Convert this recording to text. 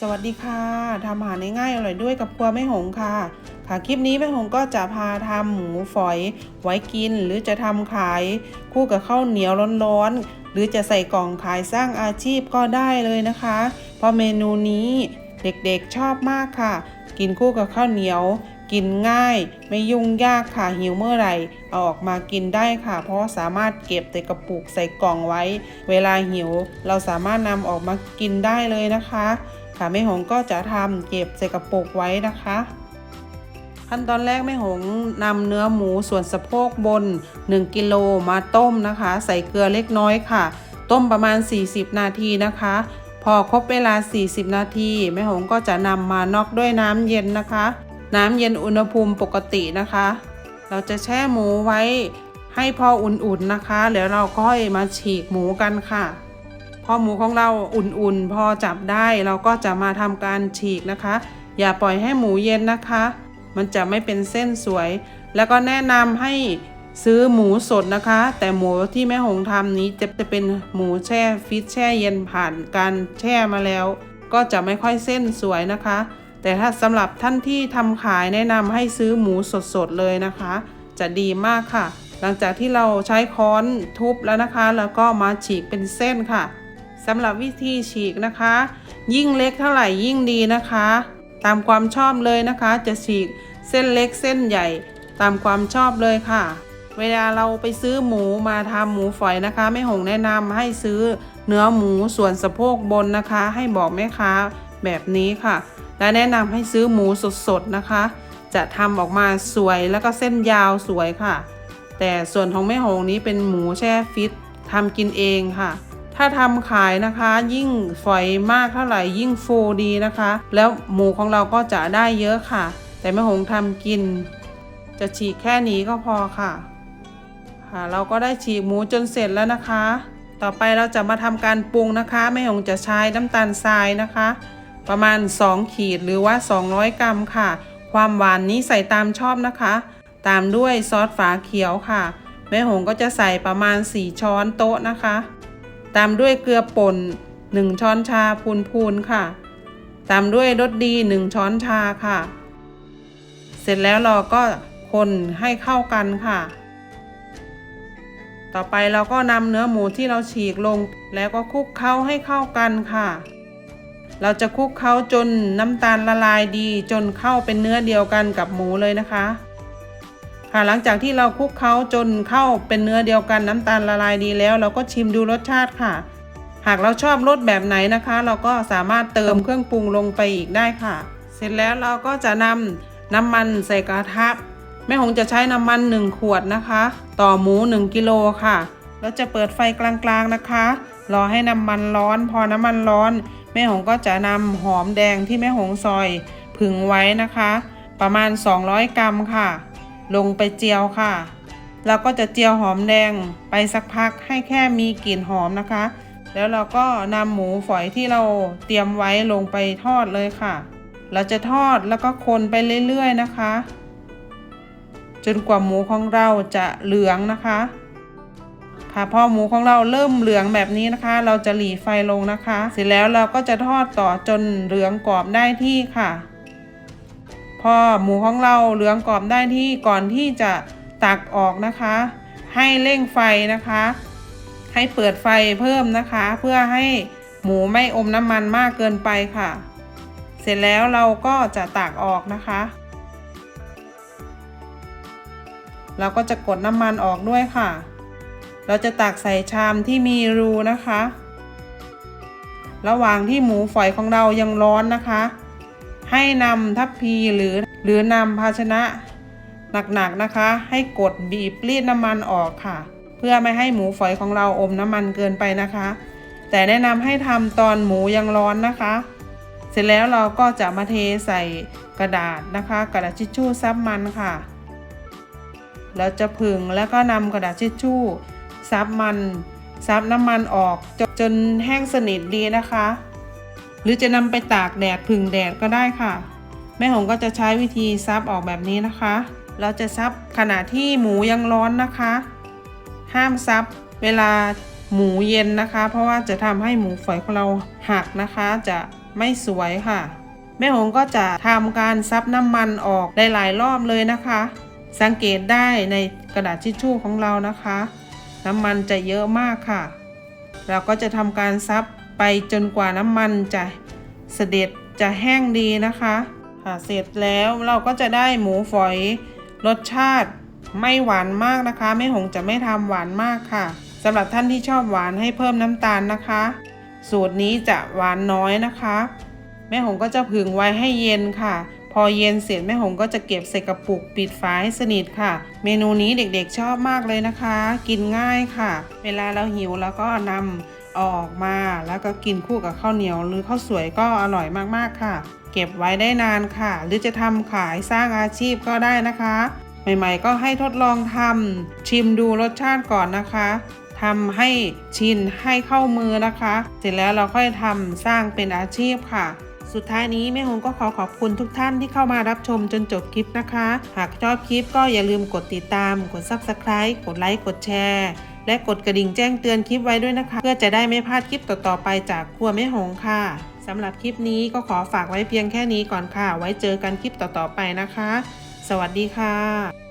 สวัสดีค่ะทำอาหารง่ายๆอร่อยด้วยกับครัวแม่หงค่ะ ค่ะคลิปนี้แม่หงก็จะพาทำหมูฝอยไว้กิน หรือจะทำขายคู่กับข้าวเหนียวร้อนๆหรือจะใส่กล่องขายสร้างอาชีพก็ได้เลยนะคะ เพราะเมนูนี้เด็กๆชอบมากค่ะ กินคู่กับข้าวเหนียว กินง่าย ไม่ยุ่งยากค่ะหิวเมื่อไหร่เอาออกมากินได้ค่ะ เพราะสามารถเก็บใส่กระปุกใส่กล่องไว้ เวลาหิว เราสามารถนำออกมากินได้เลยนะคะ ค่ะแม่หงก็จะทำเก็บใส่กระปุกไว้นะคะ ขั้นตอนแรกแม่หงนำเนื้อหมูส่วนสะโพกบน 1กิโลมาต้มนะคะ ใส่เกลือเล็กน้อยค่ะ ต้มประมาณ 40 นาทีนะคะ พอครบเวลา 40 นาทีแม่หงก็จะนำมานอกด้วยน้ำเย็นนะคะ น้ำเย็นอุณหภูมิปกตินะคะ เราจะแช่หมูไว้ให้พออุ่นๆนะคะ แล้วเราก็มาฉีกหมูกันค่ะ พอหมูของเราอุ่นๆ พอจับได้เราก็จะมาทำการฉีกนะคะ อย่าปล่อยให้หมูเย็นนะคะ มันจะไม่เป็นเส้นสวย แล้วก็แนะนำให้ซื้อหมูสดนะคะ แต่หมูที่แม่หงทำนี้จะจะเป็นหมูแช่ฟิตแช่เย็นผ่านการแช่มาแล้ว ก็จะไม่ค่อยเส้นสวยนะคะ แต่ถ้าสำหรับท่านที่ทำขายแนะนำให้ซื้อหมูสดๆเลยนะคะ จะดีมากค่ะ หลังจากที่เราใช้ค้อนทุบแล้วนะคะ แล้วก็มาฉีกเป็นเส้นค่ะ สำหรับวิธีฉีกนะคะ ยิ่งเล็กเท่าไหร่ยิ่งดีนะคะ ตามความชอบเลยนะคะ จะฉีกเส้นเล็กเส้นใหญ่ ตามความชอบเลยค่ะ เวลาเราไปซื้อหมูมาทำหมูฝอยนะคะแม่หงแนะนำให้ซื้อเนื้อหมูส่วนสะโพกบนนะคะ ให้บอกแม่ค้าแบบนี้ค่ะ และแนะนำให้ซื้อหมูสดๆนะคะ จะทำออกมาสวยแล้วก็เส้นยาวสวยค่ะ แต่ส่วนของแม่หงนี้เป็นหมูแช่ฟิตทำกินเองค่ะ ถ้าทำขายนะคะ ยิ่งฝอยมากเท่าไหร่ยิ่งฟูดีนะคะ แล้วหมูของเราก็จะได้เยอะค่ะ แต่แม่หงทำกิน จะฉีกแค่นี้ก็พอค่ะ ค่ะ เราก็ได้ฉีกหมูจนเสร็จแล้วนะคะ ต่อไปเราจะมาทำการปรุงนะคะแม่หงจะใช้น้ำตาลทรายนะคะ ประมาณ 2 ขีดหรือว่า 200 กรัมค่ะ ความหวานนี้ใส่ตามชอบนะคะ ตามด้วยซอสฝาเขียวค่ะแม่หงก็จะใส่ประมาณ 4 ช้อนโต๊ะนะคะ ตามด้วยเกลือป่น 1 ช้อนชาพูนๆค่ะ ตามด้วยรสดี 1 ช้อนชาค่ะ เสร็จแล้วเราก็คนให้เข้ากันค่ะ ต่อไปเราก็นำเนื้อหมูที่เราฉีกลง แล้วก็คลุกเคล้าให้เข้ากันค่ะ เราจะคลุกเคล้าจนน้ำตาลละลายดี จนเข้าเป็นเนื้อเดียวกันกับหมูเลยนะคะ ค่ะหลังจากที่เราคลุกเคล้าจนเข้าเป็นเนื้อเดียวกันน้ำตาลละลายดีแล้ว เราก็ชิมดูรสชาติค่ะ หากเราชอบรสแบบไหนนะคะ เราก็สามารถเติมเครื่องปรุงลงไปอีกได้ค่ะ เสร็จแล้วเราก็จะนำน้ำมันใส่กระทะแม่หงจะใช้น้ำมัน 1 ขวดนะคะ ต่อหมู 1กิโลค่ะแล้วจะเปิดไฟกลางๆนะคะ รอให้น้ำมันร้อน พอน้ำมันร้อน แม่หงก็จะนำหอมแดงที่แม่หงซอยผึ่งไว้นะคะ ประมาณ 200 กรัมค่ะ ลงไปเจียวค่ะ เราก็จะเจียวหอมแดงไปสักพักให้แค่มีกลิ่นหอมนะคะ แล้วเราก็นำหมูฝอยที่เราเตรียมไว้ลงไปทอดเลยค่ะ เราจะทอดแล้วก็คนไปเรื่อยๆนะคะ จนกว่าหมูของเราจะเหลืองนะคะค่ะพอหมูของเราเริ่มเหลืองแบบนี้นะคะ เราจะหลีไฟลงนะคะ เสร็จแล้วเราก็จะทอดต่อจนเหลืองกรอบได้ที่ค่ะ พอหมูของเราเหลืองกรอบได้ที่ก่อนที่จะตักออกนะคะ ให้เร่งไฟนะคะ ให้เปิดไฟเพิ่มนะคะ เพื่อให้หมูไม่อมน้ำมันมากเกินไปค่ะ เสร็จแล้วเราก็จะตักออกนะคะ เราก็จะกดน้ำมันออกด้วยค่ะ เราจะตักใส่ชามที่มีรูนะคะ ระหว่างที่หมูฝอยของเรายังร้อนนะคะ ให้นำทัพพีหรือหรือนำภาชนะหนักๆนะคะ ให้กดบีบรีดน้ำมันออกค่ะ เพื่อไม่ให้หมูฝอยของเราอมน้ำมันเกินไปนะคะ แต่แนะนำให้ทำตอนหมูยังร้อนนะคะ เสร็จแล้วเราก็จะมาเทใส่กระดาษนะคะ กระดาษทิชชู่ซับมันค่ะเราจะผึ่งแล้วก็นำกระดาษทิชชู่ซับมันซับน้ำมันออกจจนแห้งสนิทดีนะคะ หรือจะนำไปตากแดดผึ่งแดดก็ได้ค่ะ แม่หงก็จะใช้วิธีซับออกแบบนี้นะคะ เราจะซับขณะที่หมูยังร้อนนะคะ ห้ามซับเวลาหมูเย็นนะคะ เพราะว่าจะทำให้หมูฝอยของเราหักนะคะ จะไม่สวยค่ะ แม่หงก็จะทำการซับน้ำมันออกหลายๆรอบเลยนะคะ สังเกตได้ในกระดาษทิชชู่ของเรานะคะ น้ำมันจะเยอะมากค่ะ เราก็จะทำการซับ ไปจนกว่าน้ำมันจะเสด็จจะแห้งดีนะคะค่ะเสร็จแล้วเราก็จะได้หมูฝอยรสชาติไม่หวานมากนะคะแม่หงจะไม่ทำหวานมากค่ะสำหรับท่านที่ชอบหวานให้เพิ่มน้ำตาลนะคะ สูตรนี้จะหวานน้อยนะคะ แม่หงก็จะผึ่งไว้ให้เย็นค่ะ พอเย็นเสร็จแม่หงก็จะเก็บใส่กระปุกปิดฝาให้สนิทค่ะ เมนูนี้เด็กๆชอบมากเลยนะคะ กินง่ายค่ะ เวลาเราหิวแล้วก็นำ ออกมา แล้วก็กินคู่กับข้าวเหนียว หรือข้าวสวยก็อร่อยมากๆค่ะ เก็บไว้ได้นานค่ะ หรือจะทำขายสร้างอาชีพก็ได้นะคะ ใหม่ๆ ก็ให้ทดลองทำชิมดูรสชาติก่อนนะคะทำให้ชินให้เข้ามือนะคะ เสร็จแล้วเราค่อยทำสร้างเป็นอาชีพค่ะสุดท้ายนี้แม่หงก็ขอขอบคุณทุกท่านที่เข้ามารับชมจนจบคลิปนะคะ หากชอบคลิปก็อย่าลืมกดติดตาม กด Subscribe กดไลค์ กดแชร์ และกดกระดิ่งแจ้งเตือนคลิปไว้ด้วยนะคะ เพื่อจะได้ไม่พลาดคลิปต่อๆไปจากครัวแม่หงค่ะสำหรับคลิปนี้ก็ขอฝากไว้เพียงแค่นี้ก่อนค่ะ ไว้เจอกันคลิปต่อๆไปนะคะ สวัสดีค่ะ